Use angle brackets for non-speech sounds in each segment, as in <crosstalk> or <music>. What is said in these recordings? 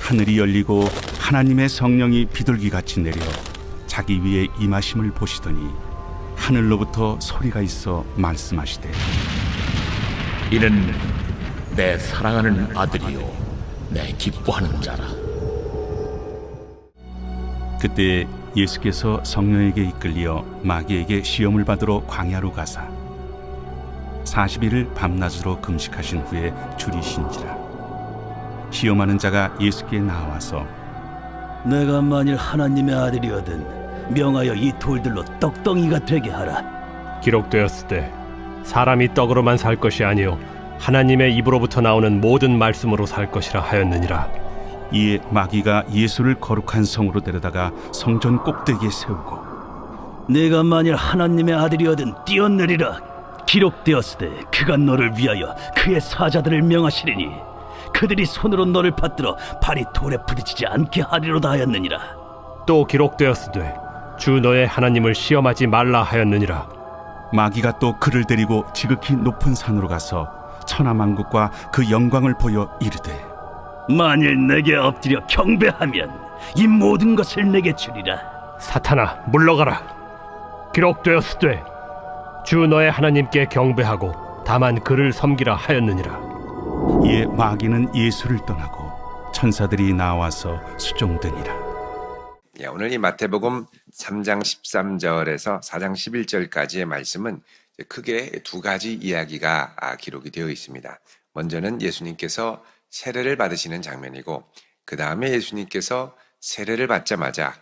하늘이 열리고 하나님의 성령이 비둘기같이 내려 자기 위에 임하심을 보시더니 하늘로부터 소리가 있어 말씀하시되 이는 내 사랑하는 아들이요 내 기뻐하는 자라. 그때 예수께서 성령에게 이끌리어 마귀에게 시험을 받으러 광야로 가사 40일을 밤낮으로 금식하신 후에 줄이신지라 시험하는 자가 예수께 나와서 내가 만일 하나님의 아들이거든 명하여 이 돌들로 떡덩이가 되게 하라. 기록되었을 때 사람이 떡으로만 살 것이 아니요 하나님의 입으로부터 나오는 모든 말씀으로 살 것이라 하였느니라. 이에 마귀가 예수를 거룩한 성으로 데려다가 성전 꼭대기에 세우고 내가 만일 하나님의 아들이거든 뛰어내리라. 기록되었으되 그가 너를 위하여 그의 사자들을 명하시리니 그들이 손으로 너를 받들어 발이 돌에 부딪히지 않게 하리로다 하였느니라. 또 기록되었으되 주 너의 하나님을 시험하지 말라 하였느니라. 마귀가 또 그를 데리고 지극히 높은 산으로 가서 천하만국과 그 영광을 보여 이르되 만일 내게 엎드려 경배하면 이 모든 것을 내게 주리라. 사탄아 물러가라. 기록되었으되 주 너의 하나님께 경배하고 다만 그를 섬기라 하였느니라. 이에 마귀는 예수를 떠나고 천사들이 나와서 수종되니라 예, 오늘 이 마태복음 3장 13절에서 4장 11절까지의 말씀은 크게 두 가지 이야기가 아, 기록이 되어 있습니다. 먼저는 예수님께서 세례를 받으시는 장면이고 그 다음에 예수님께서 세례를 받자마자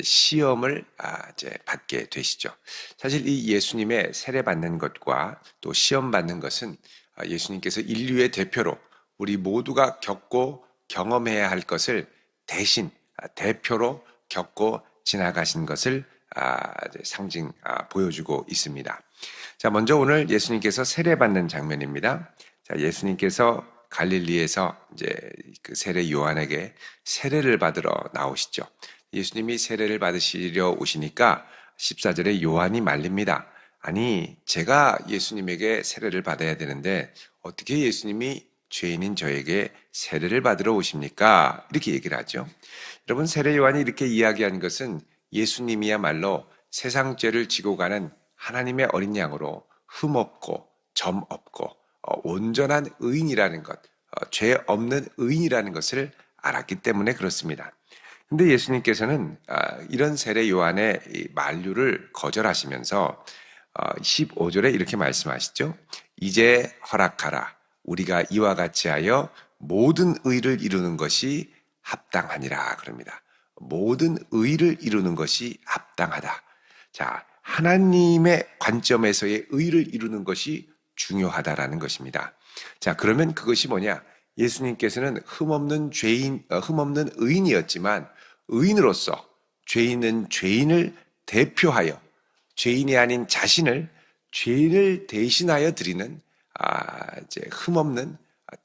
시험을 아, 받게 되시죠. 사실 이 예수님의 세례 받는 것과 또 시험 받는 것은 아, 예수님께서 인류의 대표로 우리 모두가 겪고 경험해야 할 것을 대신 아, 대표로 겪고 지나가신 것을 아, 상징 아, 보여주고 있습니다. 자, 먼저 오늘 예수님께서 세례 받는 장면입니다. 자, 예수님께서 갈릴리에서 이제 그 세례 요한에게 세례를 받으러 나오시죠. 예수님이 세례를 받으시려 오시니까 14절에 요한이 말립니다. 아니, 제가 예수님에게 세례를 받아야 되는데 어떻게 예수님이 죄인인 저에게 세례를 받으러 오십니까? 이렇게 얘기를 하죠. 여러분, 세례 요한이 이렇게 이야기한 것은 예수님이야말로 세상 죄를 지고 가는 하나님의 어린 양으로 흠없고 점 없고 어, 온전한 의인이라는 것, 어, 죄 없는 의인이라는 것을 알았기 때문에 그렇습니다. 근데 예수님께서는 아, 이런 세례 요한의 이 만류를 거절하시면서 어, 15절에 이렇게 말씀하시죠. 이제 허락하라. 우리가 이와 같이 하여 모든 의를 이루는 것이 합당하니라 그럽니다. 모든 의를 이루는 것이 합당하다. 자, 하나님의 관점에서의 의를 이루는 것이 중요하다라는 것입니다. 자, 그러면 그것이 뭐냐? 예수님께서는 흠없는 죄인, 어, 흠없는 의인이었지만 의인으로서 죄인은 죄인을 대표하여 죄인이 아닌 자신을 죄인을 대신하여 드리는 아, 이제 흠없는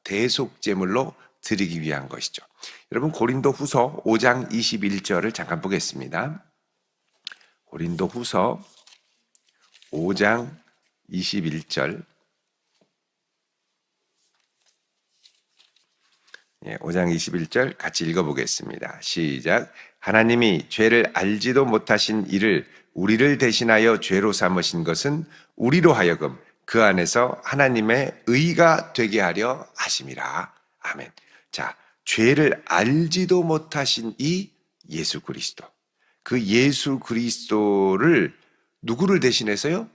대속 제물로 드리기 위한 것이죠. 여러분 고린도 후서 5장 21절을 잠깐 보겠습니다. 고린도 후서 5장 21절 예, 5장 21절 같이 읽어보겠습니다. 시작. 하나님이 죄를 알지도 못하신 이를 우리를 대신하여 죄로 삼으신 것은 우리로 하여금 그 안에서 하나님의 의가 되게 하려 하심이라. 아멘. 자, 죄를 알지도 못하신 이 예수 그리스도. 그 예수 그리스도를 누구를 대신해서요?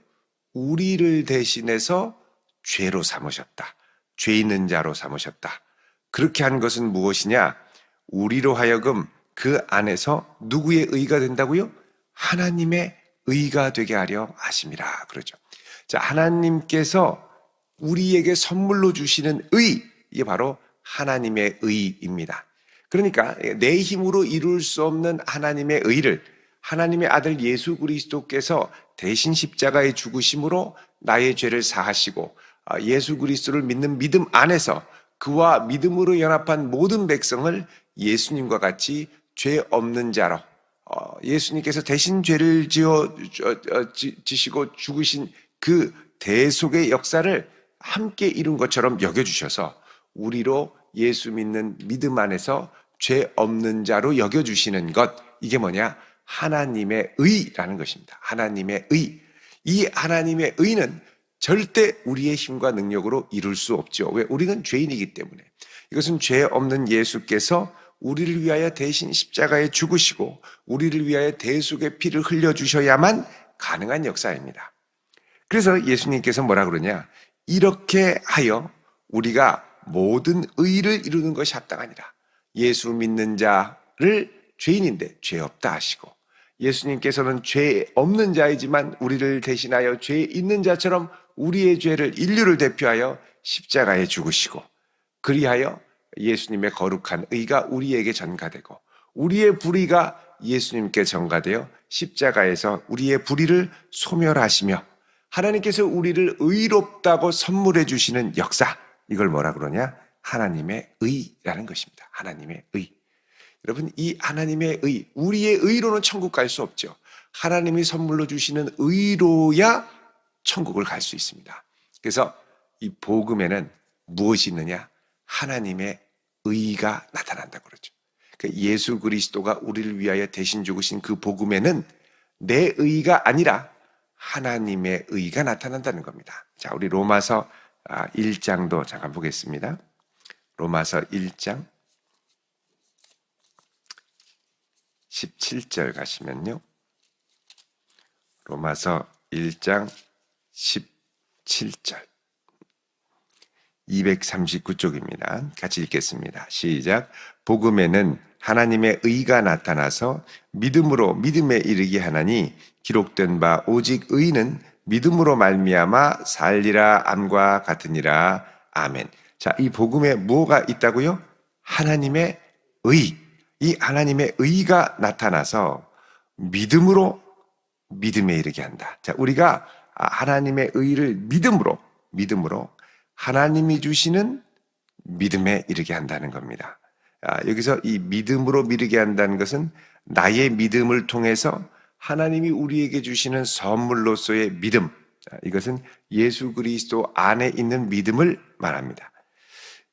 우리를 대신해서 죄로 삼으셨다. 죄 있는 자로 삼으셨다. 그렇게 한 것은 무엇이냐? 우리로 하여금 그 안에서 누구의 의가 된다고요? 하나님의 의가 되게 하려 하심이라 그러죠. 자, 하나님께서 우리에게 선물로 주시는 의, 이게 바로 하나님의 의입니다. 그러니까 내 힘으로 이룰 수 없는 하나님의 의를 하나님의 아들 예수 그리스도께서 대신 십자가에 죽으심으로 나의 죄를 사하시고 아, 예수 그리스도를 믿는 믿음 안에서 그와 믿음으로 연합한 모든 백성을 예수님과 같이 죄 없는 자로 어, 예수님께서 대신 죄를 지어 저- 어, 지- 지시고 죽으신 그 대속의 역사를 함께 이룬 것처럼 여겨주셔서 우리로 예수 믿는 믿음 안에서 죄 없는 자로 여겨주시는 것 이게 뭐냐 하나님의 의라는 것입니다. 하나님의 의. 이 하나님의 의는 절대 우리의 힘과 능력으로 이룰 수 없죠. 왜? 우리는 죄인이기 때문에. 이것은 죄 없는 예수께서 우리를 위하여 대신 십자가에 죽으시고 우리를 위하여 대속의 피를 흘려 주셔야만 가능한 역사입니다. 그래서 예수님께서 뭐라 그러냐? 이렇게 하여 우리가 모든 의를 이루는 것이 합당하니라. 예수 믿는 자를 죄인인데 죄 없다 하시고 예수님께서는 죄 없는 자이지만 우리를 대신하여 죄 있는 자처럼 우리의 죄를 인류를 대표하여 십자가에 죽으시고 그리하여 예수님의 거룩한 의가 우리에게 전가되고 우리의 불의가 예수님께 전가되어 십자가에서 우리의 불의를 소멸하시며 하나님께서 우리를 의롭다고 선물해 주시는 역사. 이걸 뭐라 그러냐? 하나님의 의라는 것입니다. 하나님의 의. 여러분 이 하나님의 의 우리의 의로는 천국 갈 수 없죠. 하나님이 선물로 주시는 의로야 천국을 갈 수 있습니다. 그래서 이 복음에는 무엇이 있느냐? 하나님의 의가 나타난다고 그러죠. 그 예수 그리스도가 우리를 위하여 대신 죽으신 그 복음에는 내 의가 아니라 하나님의 의가 나타난다는 겁니다. 자, 우리 로마서 1장도 잠깐 보겠습니다. 로마서 1장 17절 가시면요. 로마서 1장 17절. 239쪽입니다. 같이 읽겠습니다. 시작. 복음에는 하나님의 의가 나타나서 믿음으로 믿음에 이르게 하나니 기록된 바 오직 의는 믿음으로 말미암아 살리라 암과 같으니라. 아멘. 자, 이 복음에 뭐가 있다고요? 하나님의 의. 이 하나님의 의가 나타나서 믿음으로 믿음에 이르게 한다. 자, 우리가 하나님의 의를 믿음으로 믿음으로 하나님이 주시는 믿음에 이르게 한다는 겁니다. 아, 여기서 이 믿음으로 미르게 한다는 것은 나의 믿음을 통해서 하나님이 우리에게 주시는 선물로서의 믿음. 아, 이것은 예수 그리스도 안에 있는 믿음을 말합니다.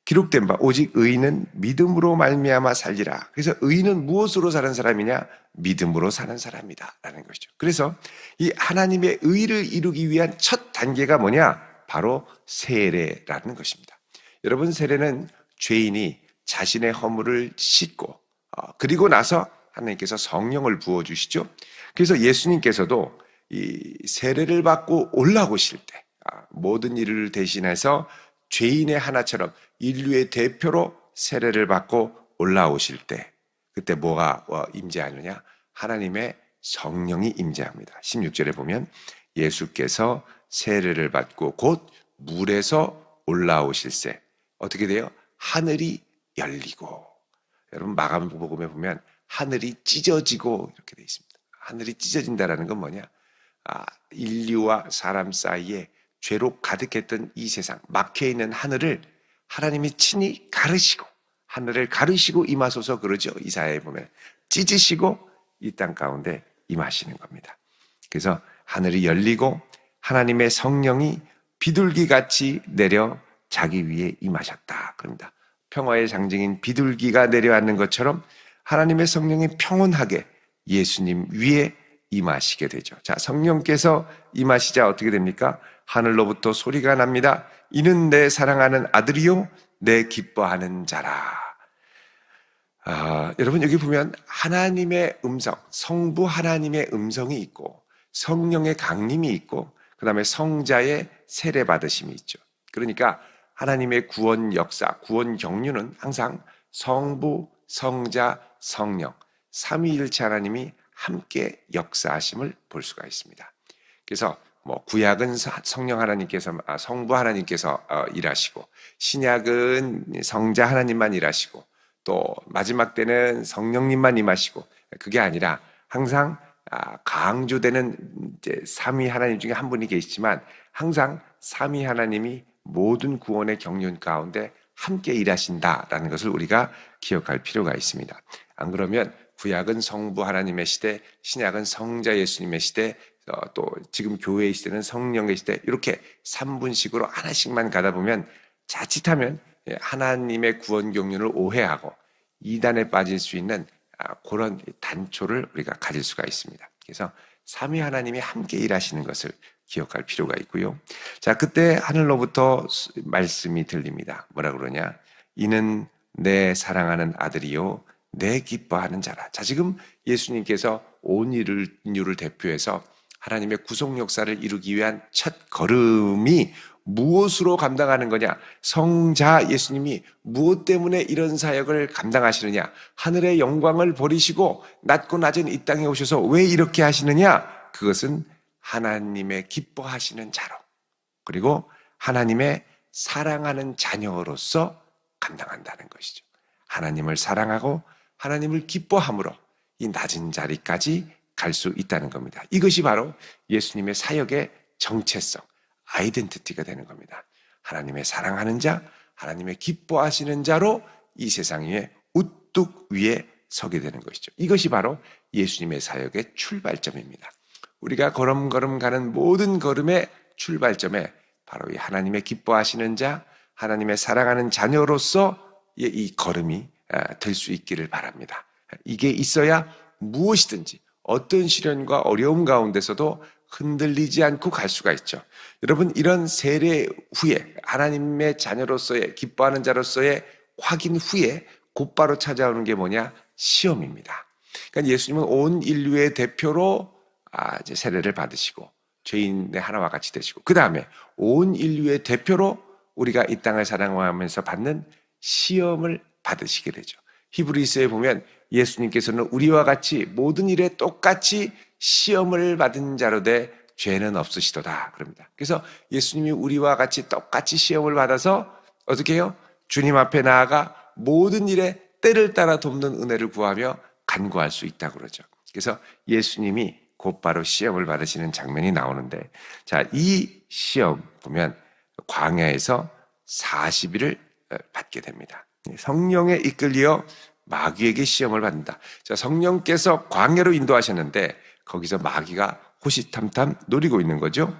기록된 바 오직 의인은 믿음으로 말미암아 살리라. 그래서 의인은 무엇으로 사는 사람이냐? 믿음으로 사는 사람이다라는 것이죠. 그래서 이 하나님의 의를 이루기 위한 첫 단계가 뭐냐? 바로 세례라는 것입니다. 여러분 세례는 죄인이 자신의 허물을 씻고 어, 그리고 나서 하나님께서 성령을 부어 주시죠. 그래서 예수님께서도 이 세례를 받고 올라오실 때 아, 모든 일을 대신해서 죄인의 하나처럼 인류의 대표로 세례를 받고 올라오실 때 그때 뭐가 어, 임재하느냐? 하나님의 성령이 임재합니다. 16절에 보면 예수께서 세례를 받고 곧 물에서 올라오실세 어떻게 돼요? 하늘이 열리고 여러분 마감복음에 보면 하늘이 찢어지고 이렇게 돼 있습니다. 하늘이 찢어진다라는 건 뭐냐? 아, 인류와 사람 사이에 죄로 가득했던 이 세상 막혀 있는 하늘을 하나님이 친히 가르시고 하늘을 가르시고 임하소서 그러죠. 이사야에 보면 찢으시고 이 땅 가운데 임하시는 겁니다. 그래서 하늘이 열리고 하나님의 성령이 비둘기 같이 내려 자기 위에 임하셨다. 그럽니다. 평화의 상징인 비둘기가 내려앉는 것처럼 하나님의 성령이 평온하게 예수님 위에 임하시게 되죠. 자, 성령께서 임하시자 어떻게 됩니까? 하늘로부터 소리가 납니다. 이는 내 사랑하는 아들이요, 내 기뻐하는 자라. 아, 여러분 여기 보면 하나님의 음성, 성부 하나님의 음성이 있고 성령의 강림이 있고 그 다음에 성자의 세례 받으심이 있죠. 그러니까 하나님의 구원 역사, 구원 경륜은 항상 성부, 성자, 성령, 삼위일체 하나님이 함께 역사하심을 볼 수가 있습니다. 그래서 뭐 구약은 성령 하나님께서 아, 성부 하나님께서 어, 일하시고 신약은 성자 하나님만 일하시고 또 마지막 때는 성령님만 임하시고 그게 아니라 항상 아, 강조되는 이제 삼위 하나님 중에 한 분이 계시지만 항상 삼위 하나님이 모든 구원의 경륜 가운데 함께 일하신다라는 것을 우리가 기억할 필요가 있습니다. 안 그러면 구약은 성부 하나님의 시대, 신약은 성자 예수님의 시대, 어, 또 지금 교회의 시대는 성령의 시대 이렇게 3분식으로 하나씩만 가다 보면 자칫하면 예, 하나님의 구원 경륜을 오해하고 이단에 빠질 수 있는 아, 그런 단초를 우리가 가질 수가 있습니다. 그래서 삼위 하나님이 함께 일하시는 것을 기억할 필요가 있고요. 자, 그때 하늘로부터 수- 말씀이 들립니다. 뭐라 그러냐? 이는 내 사랑하는 아들이요 내 기뻐하는 자라. 자, 지금 예수님께서 온 인류를 대표해서 하나님의 구속 역사를 이루기 위한 첫 걸음이 무엇으로 감당하는 거냐? 성자 예수님이 무엇 때문에 이런 사역을 감당하시느냐? 하늘의 영광을 버리시고 낮고 낮은 이 땅에 오셔서 왜 이렇게 하시느냐? 그것은 하나님의 기뻐하시는 자로 그리고 하나님의 사랑하는 자녀로서 감당한다는 것이죠. 하나님을 사랑하고 하나님을 기뻐함으로 이 낮은 자리까지 갈 수 있다는 겁니다. 이것이 바로 예수님의 사역의 정체성, 아이덴티티가 되는 겁니다. 하나님의 사랑하는 자, 하나님의 기뻐하시는 자로 이 세상 위에 우뚝 위에 서게 되는 것이죠. 이것이 바로 예수님의 사역의 출발점입니다. 우리가 걸음걸음 가는 모든 걸음의 출발점에 바로 이 하나님의 기뻐하시는 자, 하나님의 사랑하는 자녀로서 이- 이 걸음이 아, 될수 있기를 바랍니다. 이게 있어야 무엇이든지 어떤 시련과 어려움 가운데서도 흔들리지 않고 갈 수가 있죠. 여러분 이런 세례 후에 하나님의 자녀로서의 기뻐하는 자로서의 확인 후에 곧바로 찾아오는 게 뭐냐? 시험입니다. 그러니까 예수님은 온 인류의 대표로 아, 이제 세례를 받으시고 죄인의 하나와 같이 되시고 그 다음에 온 인류의 대표로 우리가 이 땅을 사랑하면서 받는 시험을 받으시게 되죠. 히브리서에 보면 예수님께서는 우리와 같이 모든 일에 똑같이 시험을 받은 자로 돼 죄는 없으시도다 그럽니다. 그래서 예수님이 우리와 같이 똑같이 시험을 받아서 어떻게 해요? 주님 앞에 나아가 모든 일에 때를 따라 돕는 은혜를 구하며 간구할 수 있다고 그러죠. 그래서 예수님이 곧바로 시험을 받으시는 장면이 나오는데 자, 이 시험 보면 광야에서 40일을 받게 됩니다. 성령에 이끌려 마귀에게 시험을 받는다. 자, 성령께서 광야로 인도하셨는데 거기서 마귀가 호시탐탐 노리고 있는 거죠.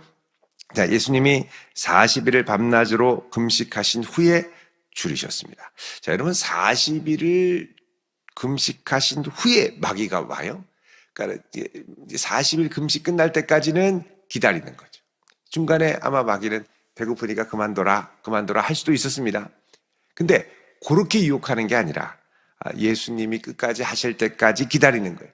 자, 예수님이 40일을 밤낮으로 금식하신 후에 줄이셨습니다. 자, 여러분 40일을 금식하신 후에 마귀가 와요. 그러니까 이제 40일 금식 끝날 때까지는 기다리는 거죠. 중간에 아마 마귀는 배고프니까 그만둬라, 그만둬라 할 수도 있었습니다. 근데 그렇게 유혹하는 게 아니라 아, 예수님이 끝까지 하실 때까지 기다리는 거예요.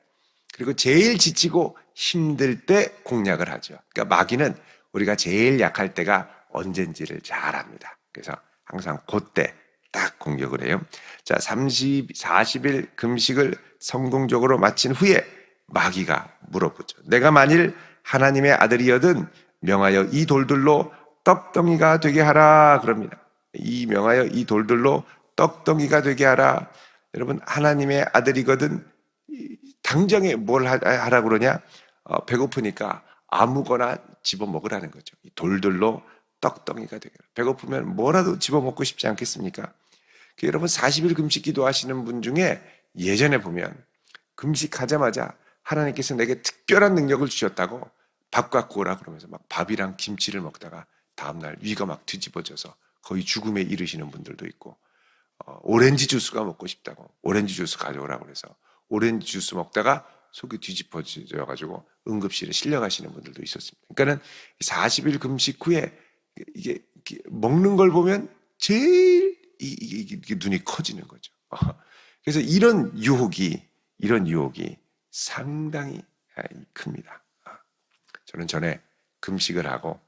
그리고 제일 지치고 힘들 때 공략을 하죠. 그러니까 마귀는 우리가 제일 약할 때가 언젠지를 잘 압니다. 그래서 항상 그때 딱 공격을 해요. 자, 30, 40일 금식을 성공적으로 마친 후에 마귀가 물어보죠. 내가 만일 하나님의 아들이여든 명하여 이 돌들로 떡덩이가 되게 하라 그럽니다. 이 명하여 이 돌들로 떡덩이가 되게 하라. 여러분 하나님의 아들이거든 이 당장에 뭘 하- 하라 그러냐? 어, 배고프니까 아무거나 집어 먹으라는 거죠. 이 돌들로 떡덩이가 되게. 배고프면 뭐라도 집어 먹고 싶지 않겠습니까? 그 여러분 40일 금식 기도하시는 분 중에 예전에 보면 금식하자마자 하나님께서 내게 특별한 능력을 주셨다고 밥 갖고 오라 그러면서 막 밥이랑 김치를 먹다가 다음날 위가 막 뒤집어져서 거의 죽음에 이르시는 분들도 있고 어, 오렌지 주스가 먹고 싶다고 오렌지 주스 가져오라고 그래서 오렌지 주스 먹다가 속이 뒤집어져 가지고 응급실에 실려 가시는 분들도 있었습니다. 그러니까는 40일 금식 후에 이게, 이게 먹는 걸 보면 제일 이, 이, 이, 이 눈이 커지는 거죠. <laughs> 그래서 이런 유혹이 이런 유혹이 상당히 아, 큽니다. 아, 저는 전에 금식을 하고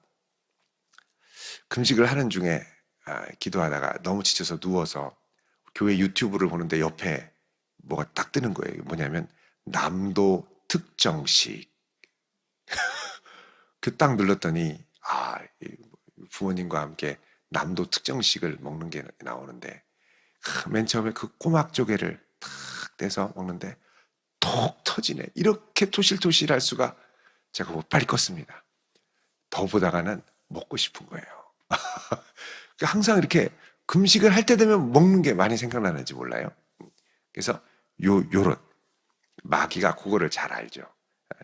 금식을 하는 중에 아, 기도하다가 너무 지쳐서 누워서 교회 유튜브를 보는데 옆에 뭐가 딱 뜨는 거예요. 뭐냐면 남도 특정식. <laughs> 그 딱 눌렀더니 아이 부모님과 함께 남도 특정식을 먹는 게 나오는데 크, 맨 처음에 그 꼬막 조개를 탁 떼서 먹는데 톡 터지네. 이렇게 토실토실할 수가 제가 못 빨리 껐습니다. 더 보다가는 먹고 싶은 거예요. <laughs> 그러니까 항상 이렇게 금식을 할 때 되면 먹는 게 많이 생각나는지 몰라요. 그래서 요 요런 마귀가 그거를 잘 알죠.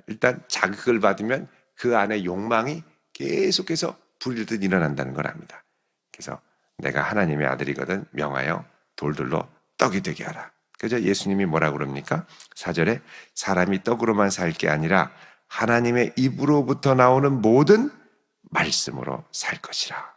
일단 자극을 받으면 그 안에 욕망이 계속해서 불일듯 일어난다는 걸 압니다. 그래서 내가 하나님의 아들이거든 명하여 돌들로 떡이 되게 하라. 그저 예수님이 뭐라 그럽니까? 사절에 사람이 떡으로만 살 게 아니라 하나님의 입으로부터 나오는 모든 말씀으로 살 것이라.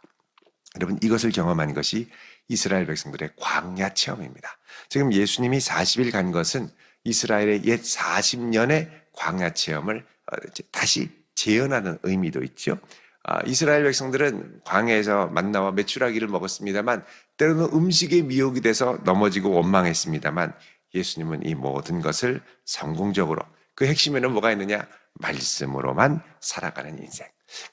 여러분 이것을 경험한 것이 이스라엘 백성들의 광야 체험입니다. 지금 예수님이 40일 간 것은 이스라엘의 옛 40년의 광야 체험을 어, 다시 재현하는 의미도 있죠. 아, 이스라엘 백성들은 광야에서 만나와 메추라기를 먹었습니다만 때로는 음식에 미혹이 돼서 넘어지고 원망했습니다만 예수님은 이 모든 것을 성공적으로 그 핵심에는 뭐가 있느냐 말씀으로만 살아가는 인생.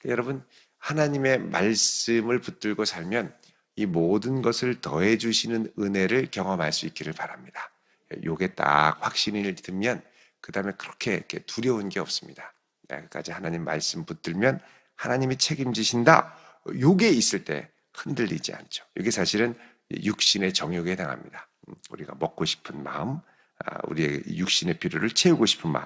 여러분 하나님의 말씀을 붙들고 살면 이 모든 것을 더해 주시는 은혜를 경험할 수 있기를 바랍니다. 요게 딱 확신이 들면 그 다음에 그렇게 이렇게 두려운 게 없습니다. 여기까지 하나님 말씀 붙들면 하나님이 책임지신다. 요게 있을 때 흔들리지 않죠. 이게 사실은 육신의 정욕에 해당합니다. 음, 우리가 먹고 싶은 마음, 아, 우리의 육신의 필요를 채우고 싶은 마음.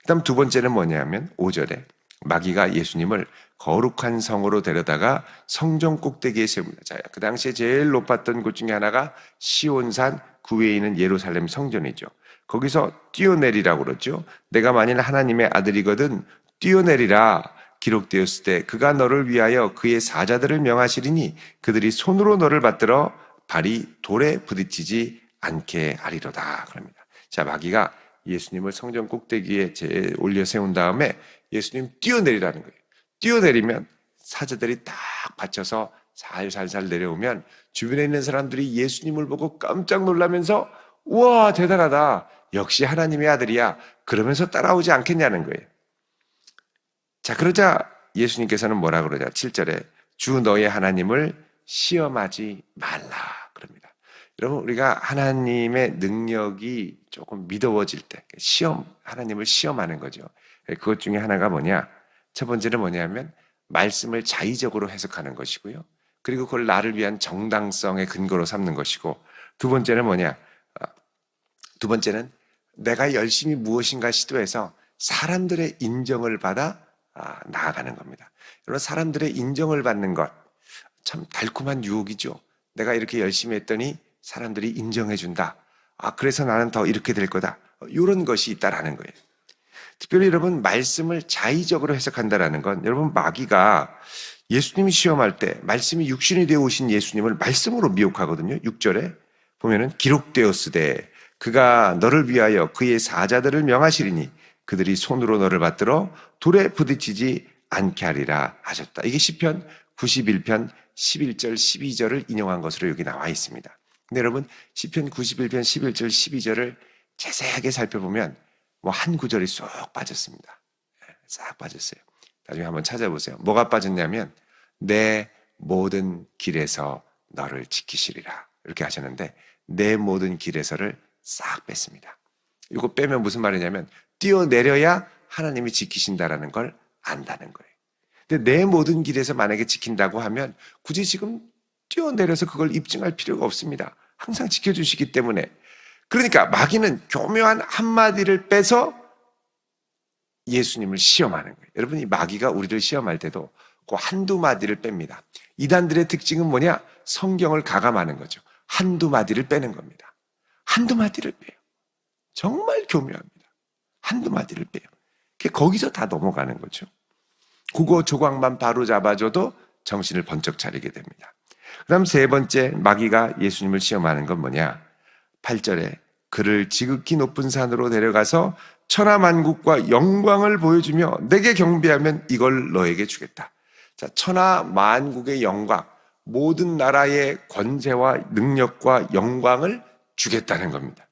그 다음 두 번째는 뭐냐면 5절에 마귀가 예수님을 거룩한 성으로 데려다가 성전 꼭대기에 세웁니다. 자, 그 당시에 제일 높았던 곳 중에 하나가 시온산 그 위에 있는 예루살렘 성전이죠. 거기서 뛰어내리라고 그러죠. 내가 만일 하나님의 아들이거든 뛰어내리라 기록되었을 때 그가 너를 위하여 그의 사자들을 명하시리니 그들이 손으로 너를 받들어 발이 돌에 부딪히지 않게 하리로다 그럽니다. 자 마귀가 예수님을 성전 꼭대기에 제 올려 세운 다음에 예수님 뛰어내리라는 거예요. 뛰어내리면 사자들이 딱 받쳐서 살살살 내려오면 주변에 있는 사람들이 예수님을 보고 깜짝 놀라면서 우와 대단하다 역시 하나님의 아들이야 그러면서 따라오지 않겠냐는 거예요. 자, 그러자 예수님께서는 뭐라 그러냐? 7절에 주 너의 하나님을 시험하지 말라 그럽니다. 여러분 우리가 하나님의 능력이 조금 믿어워질 때 시험 하나님을 시험하는 거죠. 그것 중에 하나가 뭐냐? 첫 번째는 뭐냐면 말씀을 자의적으로 해석하는 것이고요. 그리고 그걸 나를 위한 정당성의 근거로 삼는 것이고 두 번째는 뭐냐? 아, 두 번째는 내가 열심히 무엇인가 시도해서 사람들의 인정을 받아 아, 나아가는 겁니다. 여러분 사람들의 인정을 받는 것 참 달콤한 유혹이죠. 내가 이렇게 열심히 했더니 사람들이 인정해 준다. 아 그래서 나는 더 이렇게 될 거다. 이런 것이 있다라는 거예요. 특별히 여러분 말씀을 자의적으로 해석한다라는 건 여러분 마귀가 예수님이 시험할 때 말씀이 육신이 되어 오신 예수님을 말씀으로 미혹하거든요. 6절에 보면은 기록되었으되 그가 너를 위하여 그의 사자들을 명하시리니 그들이 손으로 너를 받들어 돌에 부딪히지 않게 하리라 하셨다. 이게 시편 91편 11절 12절을 인용한 것으로 여기 나와 있습니다. 근데 여러분 시편 91편 11절 12절을 자세하게 살펴보면 뭐 한 구절이 쏙 빠졌습니다. 예, 싹 빠졌어요. 나중에 한번 찾아보세요. 뭐가 빠졌냐면 내 모든 길에서 너를 지키시리라 이렇게 하셨는데 내 모든 길에서를 싹 뺐습니다. 이거 빼면 무슨 말이냐면 뛰어내려야 하나님이 지키신다라는 걸 안다는 거예요. 근데 내 모든 길에서 만약에 지킨다고 하면 굳이 지금 뛰어내려서 그걸 입증할 필요가 없습니다. 항상 지켜주시기 때문에. 그러니까 마귀는 교묘한 한마디를 빼서 예수님을 시험하는 거예요. 여러분, 이 마귀가 우리를 시험할 때도 그 한두 마디를 뺍니다. 이단들의 특징은 뭐냐? 성경을 가감하는 거죠. 한두 마디를 빼는 겁니다. 한두 마디를 빼요. 정말 교묘합니다. 한두 마디를 빼요. 거기서 다 넘어가는 거죠. 국어 조각만 바로 잡아줘도 정신을 번쩍 차리게 됩니다. 그 다음 세 번째 마귀가 예수님을 시험하는 건 뭐냐? 8절에 그를 지극히 높은 산으로 데려가서 천하 만국과 영광을 보여주며 내게 경배하면 이걸 너에게 주겠다. 자, 천하 만국의 영광, 모든 나라의 권세와 능력과 영광을 주겠다는 겁니다.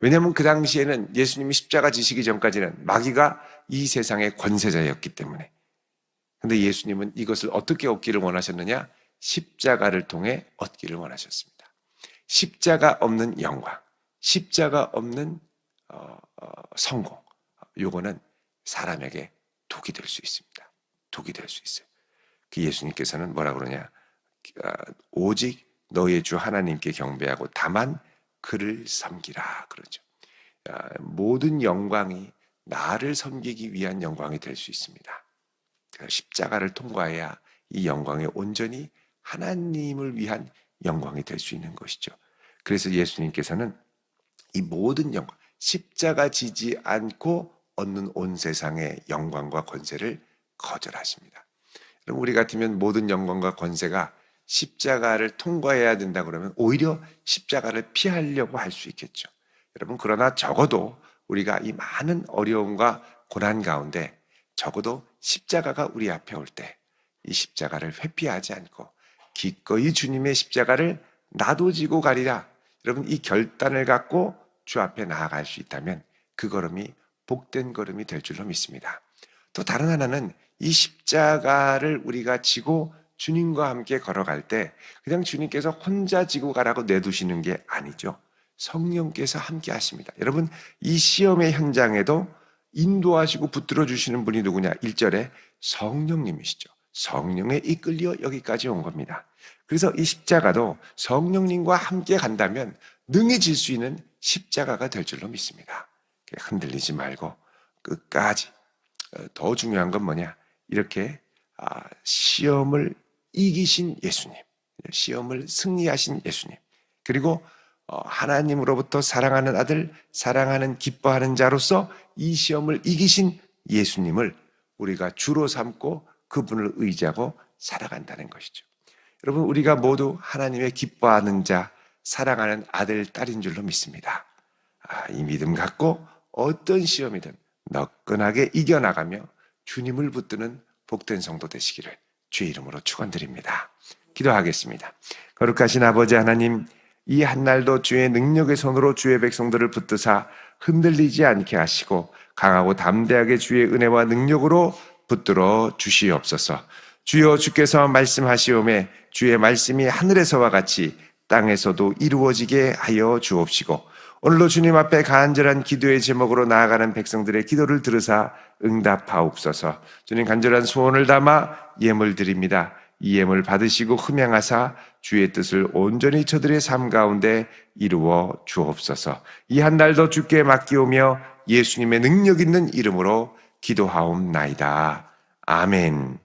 왜냐하면 그 당시에는 예수님이 십자가 지시기 전까지는 마귀가 이 세상의 권세자였기 때문에. 근데 예수님은 이것을 어떻게 얻기를 원하셨느냐? 십자가를 통해 얻기를 원하셨습니다. 십자가 없는 영광, 십자가 없는 어, 어, 성공. 요거는 사람에게 독이 될 수 있습니다. 독이 될 수 있어요. 그 예수님께서는 뭐라 그러냐? 아, 오직 너의 주 하나님께 경배하고 다만 그를 섬기라 그러죠. 아, 모든 영광이 나를 섬기기 위한 영광이 될 수 있습니다. 십자가를 통과해야 이 영광이 온전히 하나님을 위한 영광이 될 수 있는 것이죠. 그래서 예수님께서는 이 모든 영광, 십자가 지지 않고 얻는 온 세상의 영광과 권세를 거절하십니다. 그럼 우리 같으면 모든 영광과 권세가 십자가를 통과해야 된다 그러면 오히려 십자가를 피하려고 할 수 있겠죠. 여러분 그러나 적어도 우리가 이 많은 어려움과 고난 가운데 적어도 십자가가 우리 앞에 올 때 이 십자가를 회피하지 않고 기꺼이 주님의 십자가를 나도 지고 가리라. 여러분 이 결단을 갖고 주 앞에 나아갈 수 있다면 그 걸음이 복된 걸음이 될 줄로 믿습니다. 또 다른 하나는 이 십자가를 우리가 지고 주님과 함께 걸어갈 때 그냥 주님께서 혼자 지고 가라고 내두시는 게 아니죠. 성령께서 함께 하십니다. 여러분 이 시험의 현장에도 인도하시고 붙들어 주시는 분이 누구냐? 1절에 성령님이시죠. 성령에 이끌려 여기까지 온 겁니다. 그래서 이 십자가도 성령님과 함께 간다면 능히 질 수 있는 십자가가 될 줄로 믿습니다. 흔들리지 말고 끝까지 어, 더 중요한 건 뭐냐? 이렇게 아, 시험을 이기신 예수님, 시험을 승리하신 예수님, 그리고 어, 하나님으로부터 사랑하는 아들, 사랑하는 기뻐하는 자로서 이 시험을 이기신 예수님을 우리가 주로 삼고 그분을 의지하고 살아간다는 것이죠. 여러분, 우리가 모두 하나님의 기뻐하는 자, 사랑하는 아들, 딸인 줄로 믿습니다. 아, 이 믿음 갖고 어떤 시험이든 너끈하게 이겨나가며 주님을 붙드는 복된 성도 되시기를 주의 이름으로 축원드립니다. 기도하겠습니다. 거룩하신 아버지 하나님, 이 한날도 주의 능력의 손으로 주의 백성들을 붙드사 흔들리지 않게 하시고 강하고 담대하게 주의 은혜와 능력으로 붙들어 주시옵소서. 주여 주께서 말씀하시오매 주의 말씀이 하늘에서와 같이 땅에서도 이루어지게 하여 주옵시고 오늘도 주님 앞에 간절한 기도의 제목으로 나아가는 백성들의 기도를 들으사 응답하옵소서. 주님 간절한 소원을 담아 예물 드립니다. 이 예물 받으시고 흠양하사 주의 뜻을 온전히 저들의 삶 가운데 이루어 주옵소서. 이 한 날도 주께 맡기오며 예수님의 능력 있는 이름으로 기도하옵나이다. 아멘.